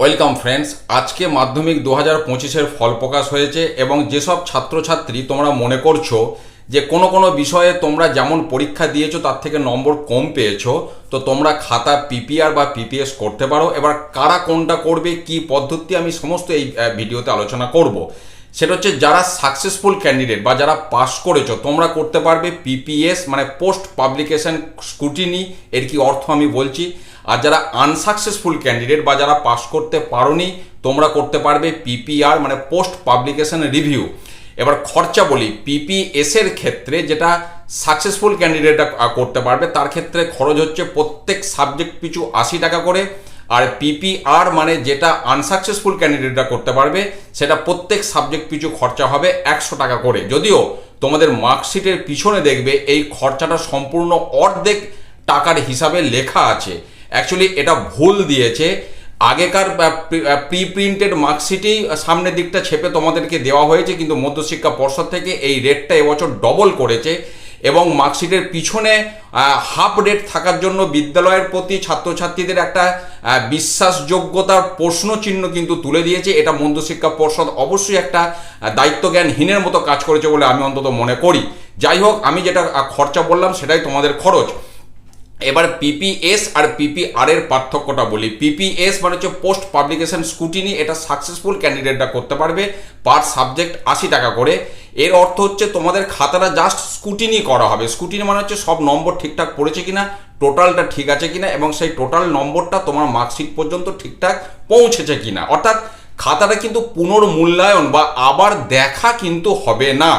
Welcome friends, আজকে মাধ্যমিক দু হাজার পঁচিশের ফল প্রকাশ হয়েছে এবং যেসব ছাত্রছাত্রী তোমরা মনে করছ যে কোনো কোনো বিষয়ে তোমরা যেমন পরীক্ষা দিয়েছ তার থেকে নম্বর কম পেয়েছ, তো তোমরা খাতা পিপিআর বা পিপিএস করতে পারো। এবার কারা কোনটা করবে, কি পদ্ধতি, আমি সমস্ত এই ভিডিওতে আলোচনা করব। সেটা হচ্ছে যারা সাকসেসফুল ক্যান্ডিডেট বা যারা পাস করেছ, তোমরা করতে পারবে পিপিএস মানে পোস্ট পাবলিকেশন স্ক্রুটিনি এর কি অর্থ আমি বলছি। আর যারা আনসাকসেসফুল ক্যান্ডিডেট বা যারা পাস করতে পারোনি, তোমরা করতে পারবে পিপিআর মানে পোস্ট পাবলিকেশন রিভিউ এবার খরচা বলি পিপিএস এর ক্ষেত্রে যেটা সাকসেসফুল ক্যান্ডিডেটরা করতে পারবে, তার ক্ষেত্রে খরচ হচ্ছে প্রত্যেক সাবজেক্ট পিছু আশি টাকা করে। আর পিপিআর মানে যেটা আনসাকসেসফুল ক্যান্ডিডেটরা করতে পারবে, সেটা প্রত্যেক সাবজেক্ট পিছু খরচা হবে একশো টাকা করে। যদিও তোমাদের মার্কশিটের পিছনে দেখবে এই খরচাটা সম্পূর্ণ অর্ধেক টাকার হিসাবে লেখা আছে। অ্যাকচুয়ালি এটা ভুল দিয়েছে। আগেকার প্রি প্রিন্টেড মার্কশিটেই সামনের দিকটা ছেপে তোমাদেরকে দেওয়া হয়েছে, কিন্তু মধ্যশিক্ষা পর্ষদ থেকে এই রেটটা এবছর ডবল করেছে। এবং মার্কশিটের পিছনে হাফ ডেট থাকার জন্য বিদ্যালয়ের প্রতি ছাত্রছাত্রীদের একটা বিশ্বাসযোগ্যতার প্রশ্ন চিহ্ন কিন্তু তুলে দিয়েছে। এটা মধ্যশিক্ষা পর্ষদ অবশ্যই একটা দায়িত্বজ্ঞানহীনের মতো কাজ করেছে বলে আমি অন্তত মনে করি। যাই হোক, আমি যেটা খরচা বললাম সেটাই তোমাদের খরচ। এবার পিপিএস আর পিপিআর এর পার্থক্যটা বলি। পিপিএস মানে হচ্ছে পোস্ট পাবলিকেশন স্কুটিনি এটা সাকসেসফুল ক্যান্ডিডেটরা করতে পারবে পার সাবজেক্ট আশি টাকা করে। এর অর্থ হচ্ছে তোমাদের খাতাটা জাস্ট স্কুটিনি করা হবে। স্কুটিনি মানে হচ্ছে সব নম্বর ঠিকঠাক পড়েছে কিনা টোটালটা ঠিক আছে কিনা এবং সেই টোটাল নম্বরটা তোমার মার্কশিট পর্যন্ত ঠিকঠাক পৌঁছেছে কিনা। অর্থাৎ খাতাটা কিন্তু পুনর্মূল্যায়ন বা আবার দেখা কিন্তু হবে না।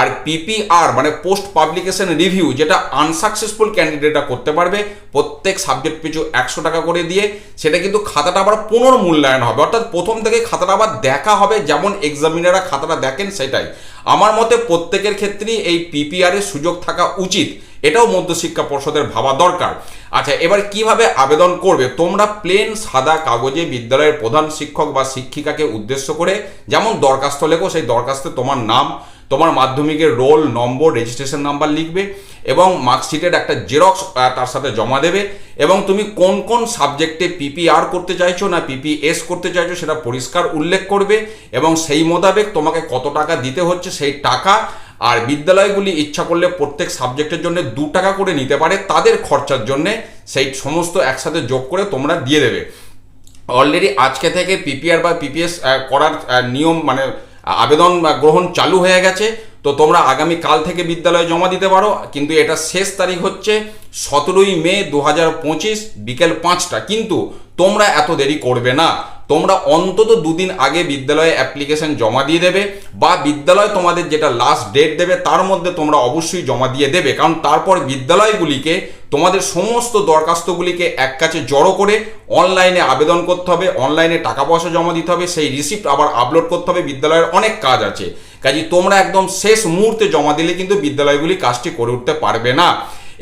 আর পিপিআর মানে পোস্ট পাবলিকেশন রিভিউ যেটা আনসাকসেসফুল ক্যান্ডিডেটরা করতে পারবে, প্রত্যেক সাবজেক্ট পিছু একশো টাকা করে দিয়ে, সেটা কিন্তু খাতাটা আবার পুনর্মূল্যায়ন হবে। অর্থাৎ প্রথম থেকে খাতাটা আবার দেখা হবে, যেমন এক্সামিনাররা খাতাটা দেখেন সেটাই। আমার মতে প্রত্যেকের ক্ষেত্রেই এই পিপিআর এর সুযোগ থাকা উচিত। এটাও মধ্যশিক্ষা পর্ষদের ভাবা দরকার। আচ্ছা এবার কীভাবে আবেদন করবে? তোমরা প্লেন সাদা কাগজে বিদ্যালয়ের প্রধান শিক্ষক বা শিক্ষিকাকে উদ্দেশ্য করে, যেমন দরখাস্ত লেখো, সেই দরখাস্তে তোমার নাম মাধ্যমিকের রোল, নম্বর রেজিস্ট্রেশন নাম্বার লিখবে এবং মার্কশিটের একটা জেরক্স তার সাথে জমা দেবে এবং তুমি কোন কোন সাবজেক্টে পিপিআর করতে চাইছো না পিপিএস করতে চাইছো সেটা পরিষ্কার উল্লেখ করবে এবং সেই মোতাবেক তোমাকে কত টাকা দিতে হচ্ছে সেই টাকা আর বিদ্যালয়গুলি ইচ্ছা করলে প্রত্যেক সাবজেক্টের জন্য দু টাকা করে নিতে পারে তাদের খরচার জন্যে সেই সমস্ত একসাথে যোগ করে তোমরা দিয়ে দেবে। অলরেডি আজকে থেকে পিপিআর বা পিপিএস করার নিয়ম মানে আবেদন গ্রহণ চালু হয়ে গেছে, তো তোমরা আগামী কাল থেকে বিদ্যালয়ে জমা দিতে পারো, কিন্তু এটা শেষ তারিখ হচ্ছে সতেরোই মে দু হাজার পঁচিশ বিকেল পাঁচটা। কিন্তু তোমরা এত দেরি করবে না। তোমরা অন্তত দুদিন আগে বিদ্যালয়ে অ্যাপ্লিকেশন জমা দিয়ে দেবে, বা বিদ্যালয় তোমাদের যেটা লাস্ট ডেট দেবে, তার মধ্যে তোমরা অবশ্যই জমা দিয়ে দেবে। কারণ তারপর বিদ্যালয়গুলিকে, তোমাদের সমস্ত দরখাস্তগুলিকে এক কাছে জড়ো করে অনলাইনে আবেদন করতে হবে অনলাইনে টাকা পয়সা জমা দিতে হবে, সেই রিসিপ্ট আবার আপলোড করতে হবে, বিদ্যালয়ের অনেক কাজ আছে। কাজে তোমরা একদম শেষ মুহূর্তে জমা দিলে কিন্তু বিদ্যালয়গুলি কাজটি করে উঠতে পারবে না।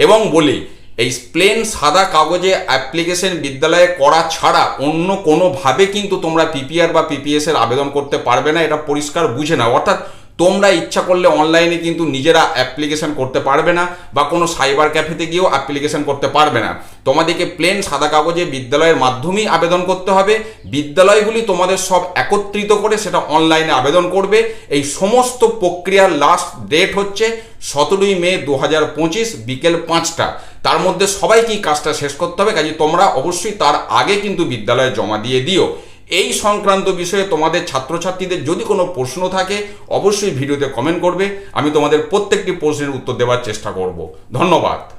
এবং বলি এই প্লেন সাদা কাগজে অ্যাপ্লিকেশন বিদ্যালয়ে করা ছাড়া অন্য কোনোভাবে কিন্তু তোমরা পিপিআর বা পিপিএস এর আবেদন করতে পারবে না, এটা পরিষ্কার বুঝে না অর্থাৎ তোমরা ইচ্ছা করলে অনলাইনে কিন্তু নিজেরা অ্যাপ্লিকেশন করতে পারবে না বা কোনো সাইবার ক্যাফেতে গিয়েও অ্যাপ্লিকেশন করতে পারবে না। তোমাদেরকে প্লেন সাদা কাগজে বিদ্যালয়ের মাধ্যমেই আবেদন করতে হবে। বিদ্যালয়গুলি তোমাদের সব একত্রিত করে সেটা অনলাইনে আবেদন করবে। এই সমস্ত প্রক্রিয়ার লাস্ট ডেট হচ্ছে সতেরোই মে দু হাজার পঁচিশ বিকেল পাঁচটা। তার মধ্যে সবাইকেই কাজটা শেষ করতে হবে। কাজে তোমরা অবশ্যই তার আগে কিন্তু বিদ্যালয়ে জমা দিয়ে দিও। এই সংক্রান্ত বিষয়ে তোমাদের ছাত্রছাত্রীদের যদি কোনো প্রশ্ন থাকে, অবশ্যই ভিডিওতে কমেন্ট করবে। আমি তোমাদের প্রত্যেকটি প্রশ্নের উত্তর দেওয়ার চেষ্টা করব। ধন্যবাদ।